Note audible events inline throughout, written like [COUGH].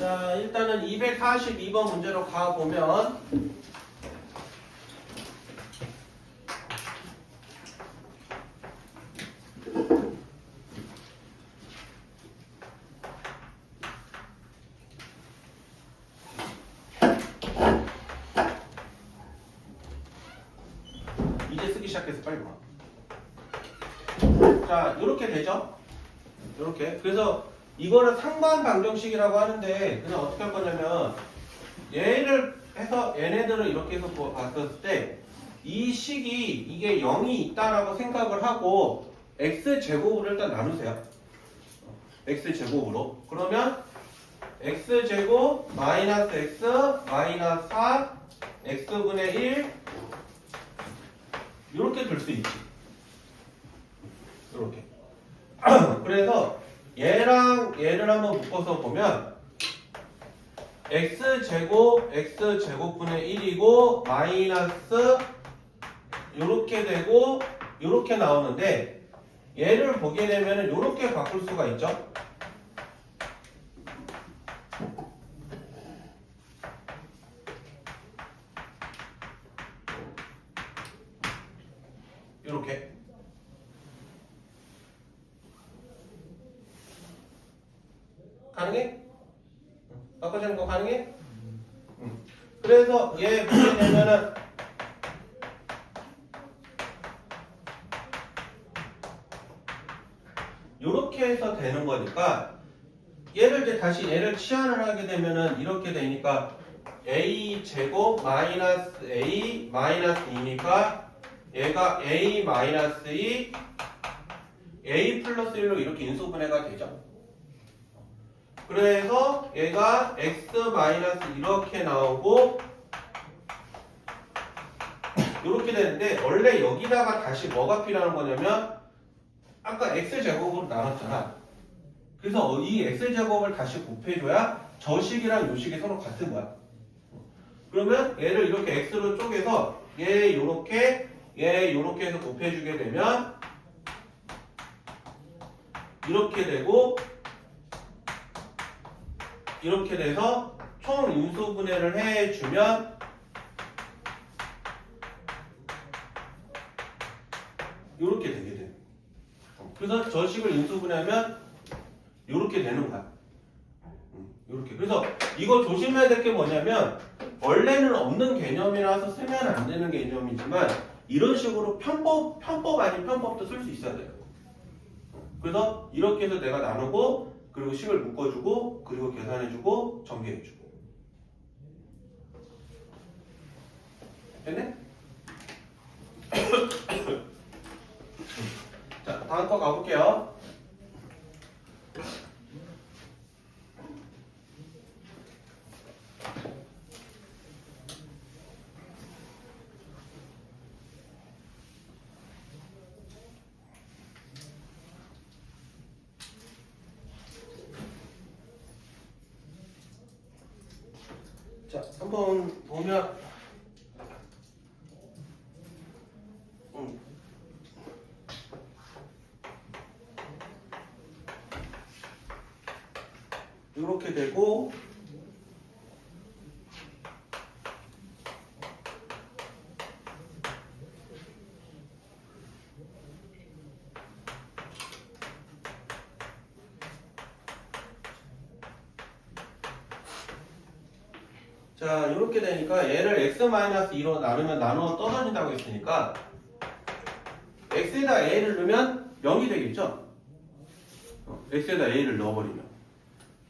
자, 일단은 242번 문제로 가보면 이제 쓰기 시작해서 빨리 와. 자, 이렇게 되죠? 이렇게. 그래서 이거를 상반 방정식이라고 하는데 그냥 어떻게 할 거냐면 얘를 해서 얘네들을 이렇게 해서 보- 봤을 때 이 식이 이게 0이 있다라고 생각을 하고 x 제곱으로 일단 나누세요. x 제곱으로. 그러면 x 제곱 마이너스 x 마이너스 4 x분의 1 이렇게 될 수 있지. 이렇게. [CLEARS THROAT] 그래서 얘랑 얘를 한번 묶어서 보면 x 제곱 x 제곱분의 1이고 마이너스 이렇게 되고 이렇게 나오는데 얘를 보게 되면 이렇게 바꿀 수가 있죠. 이렇게 가능해? 바꿔주는 거 가능해? 응. 그래서 얘 보게 되면은 이렇게 해서 되는 거니까 얘를 이제 다시 얘를 치환을 하게 되면은 이렇게 되니까 a 제곱 마이너스 a 마이너스 2니까 얘가 a 마이너스 2 a 플러스 1로 이렇게 인수분해가 되죠. 그래서 얘가 x 마이너스 이렇게 나오고 이렇게 되는데 원래 여기다가 다시 뭐가 필요한 거냐면 아까 x 제곱으로 나눴잖아. 그래서 이 x 제곱을 다시 곱해줘야 저 식이랑 요 식이 서로 같은 거야. 그러면 얘를 이렇게 x로 쪼개서 얘 요렇게 얘 요렇게 해서 곱해주게 되면 이렇게 되고 이렇게 돼서 총 인수 분해를 해주면 이렇게 되게 돼. 어, 그래서 저 식을 인수 분해하면 이렇게 되는 거야. 이렇게. 그래서 이거 조심해야 될 게 뭐냐면 원래는 없는 개념이라서 쓰면 안 되는 개념이지만 이런 식으로 편법 편법 아닌 편법도 쓸 수 있어야 돼요. 그래서 이렇게 해서 내가 나누고 그리고 식을 묶어주고 그리고 계산해주고 정리해주고 됐네? [COUGHS] 자 다음 거 가볼게요 자 한번 보면 음. 이렇게 되고 자 이렇게 되니까 얘를 x-2로 나누면 나누어 떨어진다고 했으니까 x에다 a를 넣으면 0이 되겠죠? 어, x에다 a를 넣어버리면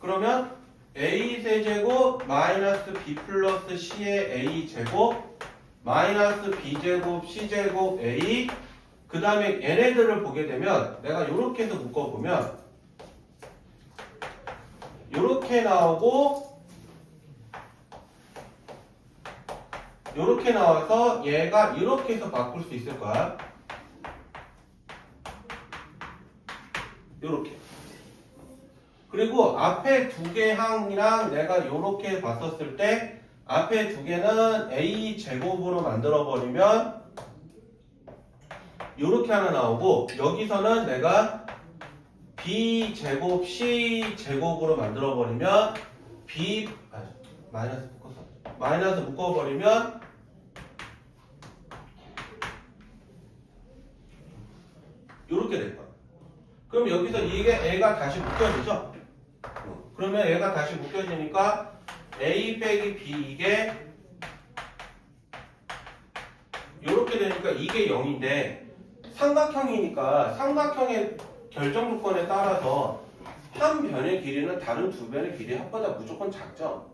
그러면 a 세제곱 마이너스 b 플러스 c의 a 제곱 마이너스 b 제곱 c 제곱 a 그 다음에 얘네들을 보게 되면 내가 이렇게 해서 묶어보면 이렇게 나오고 이렇게 나와서 얘가 이렇게 해서 바꿀 수 있을 거야. 이렇게. 그리고 앞에 두 개 항이랑 내가 이렇게 봤었을 때 앞에 두 개는 a 제곱으로 만들어 버리면 이렇게 하나 나오고 여기서는 내가 b 제곱 c 제곱으로 만들어 버리면 b 아, 마이너스 묶어서 마이너스 묶어 버리면 이렇게 될 거야. 그럼 여기서 이게 애가 다시 묶여지죠? 어, 그러면 애가 다시 묶여지니까 a 빼기 b 이게 이렇게 되니까 이게 0인데 삼각형이니까 삼각형의 결정 조건에 따라서 한 변의 길이는 다른 두 변의 길이 합보다 무조건 작죠.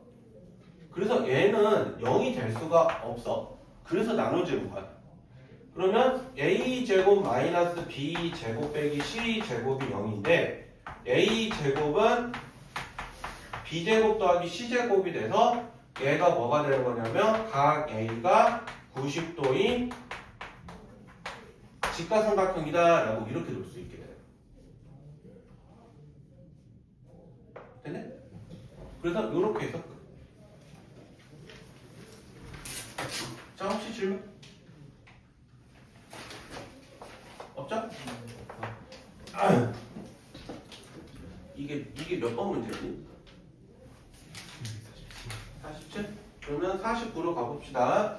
그래서 얘는 0이 될 수가 없어. 그래서 나눠지는 거야. 그러면 a 제곱 마이너스 b 제곱 빼기 c 제곱이 0인데 a 제곱은 b 제곱 더하기 c 제곱이 돼서 얘가 뭐가 되는 거냐면 각 a가 90도인 직가삼각형이다라고 이렇게 놓을 수 있게 돼요. 됐네? 그래서 이렇게 해서 끝. 자 혹시 질문? 아. [CLEARS THROAT] 이게 이게 몇 번 문제지? 47? 그러면 49로 가봅시다.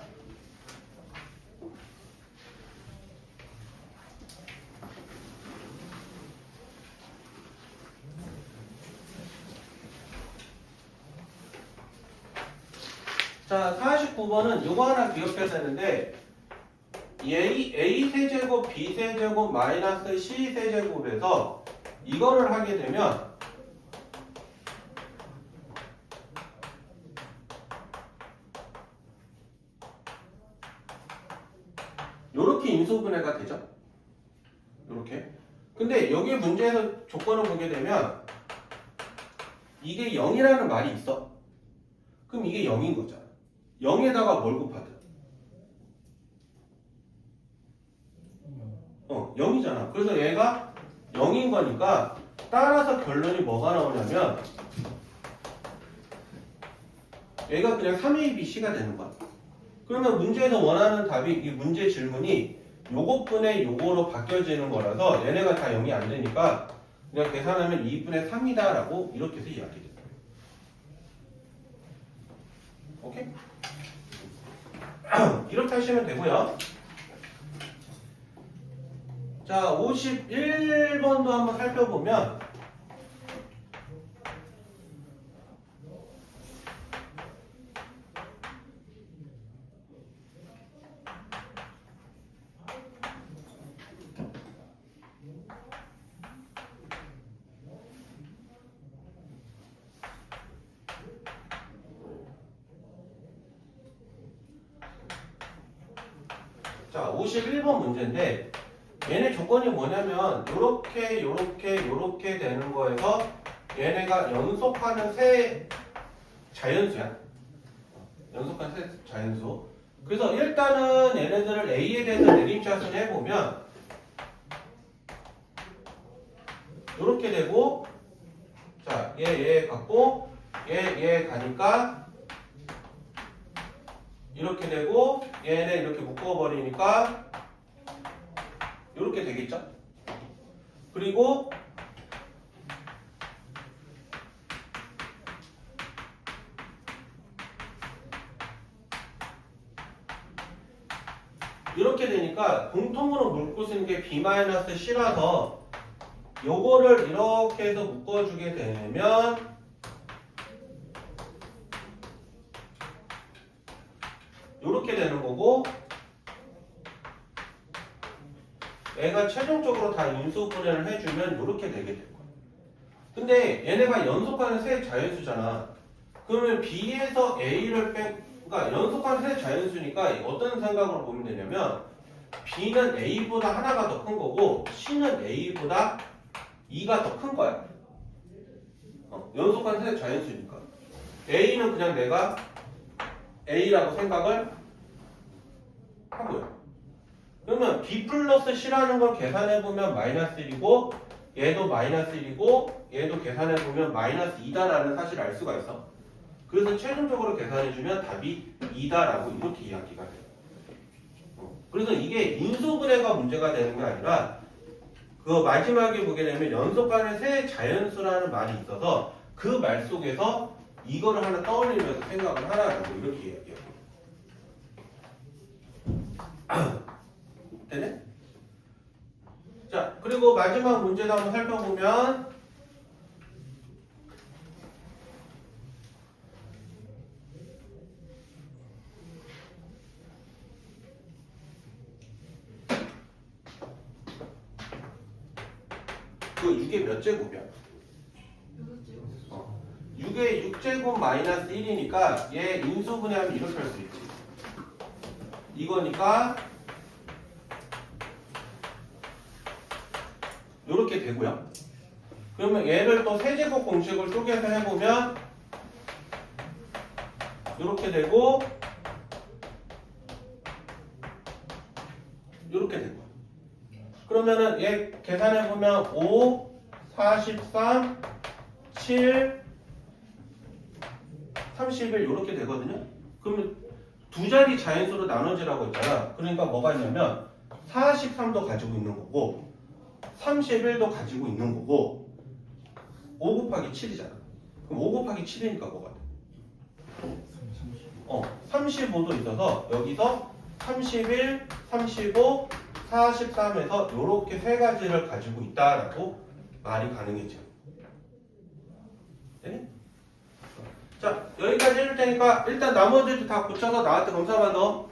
자, 49번은 이거 하나 기억해야 되는데 A, A 세제곱, B 세제곱, 마이너스 C 세제곱에서 이거를 하게 되면 요렇게 인수분해가 되죠? 요렇게. 근데 여기 문제에서 조건을 보게 되면 이게 0이라는 말이 있어. 그럼 이게 0인 거잖아. 0에다가 뭘 곱하든. 어, 0이잖아. 그래서 얘가 0인 거니까 따라서 결론이 뭐가 나오냐면 얘가 그냥 3ABC가 되는 거야. 그러면 문제에서 원하는 답이 이 문제 질문이 요것분의 요거로 바뀌어지는 거라서 얘네가 다 0이 안 되니까 그냥 계산하면 2분의 3이다 라고 이렇게 해서 이야기해. 오케이? [CLEARS THROAT] 이렇게 하시면 되고요. 자, 51번도 한번 살펴보면 자, 51번 문제인데 얘네 조건이 뭐냐면 요렇게 요렇게 요렇게 되는 거에서 얘네가 연속하는 세 자연수야. 연속한 세 자연수. 그래서 일단은 얘네들을 A에 대해서 내림차순 해보면 요렇게 되고 자, 얘, 얘 갖고 얘, 얘 가니까 이렇게 되고 얘네 이렇게 묶어버리니까 이렇게 되겠죠? 그리고 이렇게 되니까 공통으로 묶고 쓰는 게 B-C라서 요거를 이렇게 해서 묶어주게 되면 얘가 최종적으로 다 인수 분해를 해주면 이렇게 되게 될 거야. 근데 얘네가 연속하는 세 자연수잖아. 그러면 B에서 A를 뺀, 그러니까 연속하는 세 자연수니까 어떤 생각으로 보면 되냐면 B는 A보다 하나가 더 큰 거고 C는 A보다 2가 더 큰 거야. 어, 연속한 세 자연수니까. A는 그냥 내가 A라고 생각을 하고요. 그러면 B 플러스 C라는 걸 계산해보면 마이너스 1이고 얘도 마이너스 1이고 얘도 계산해보면 마이너스 2다라는 사실을 알 수가 있어. 그래서 최종적으로 계산해주면 답이 2다라고 이렇게 이야기가 돼요. 어, 그래서 이게 인수분해가 문제가 되는 게 아니라 그 마지막에 보게 되면 연속하는 세 자연수라는 말이 있어서 그 말 속에서 이거를 하나 떠올리면서 생각을 하라고 이렇게 이야기해요. 되네? 자, 그리고 마지막 문제도 한번 살펴보면 그 6의 몇 제곱이야? 6의 6제곱 마이너스 1이니까 얘 인수분해하면 이렇게 할 수 있지. 이거니까 이렇게 되고요. 그러면 얘를 또 세제곱 공식을 쪼개서 해보면 이렇게 되고 이렇게 되고 그러면은 얘 계산해보면 5, 43, 7, 31 이렇게 되거든요. 그러면 두 자리 자연수로 나눠지라고 했잖아. 그러니까 뭐가 있냐면 43도 가지고 있는 거고 31도 가지고 있는 거고 5 곱하기 7이잖아. 그럼 5 곱하기 7이니까 뭐가 돼? 어, 35도 있어서 여기서 31, 35, 43에서 이렇게 세 가지를 가지고 있다라고 말이 가능해져. 네? 자, 여기까지 해줄 테니까 일단 나머지도 다 고쳐서 나한테 검사만 넣어.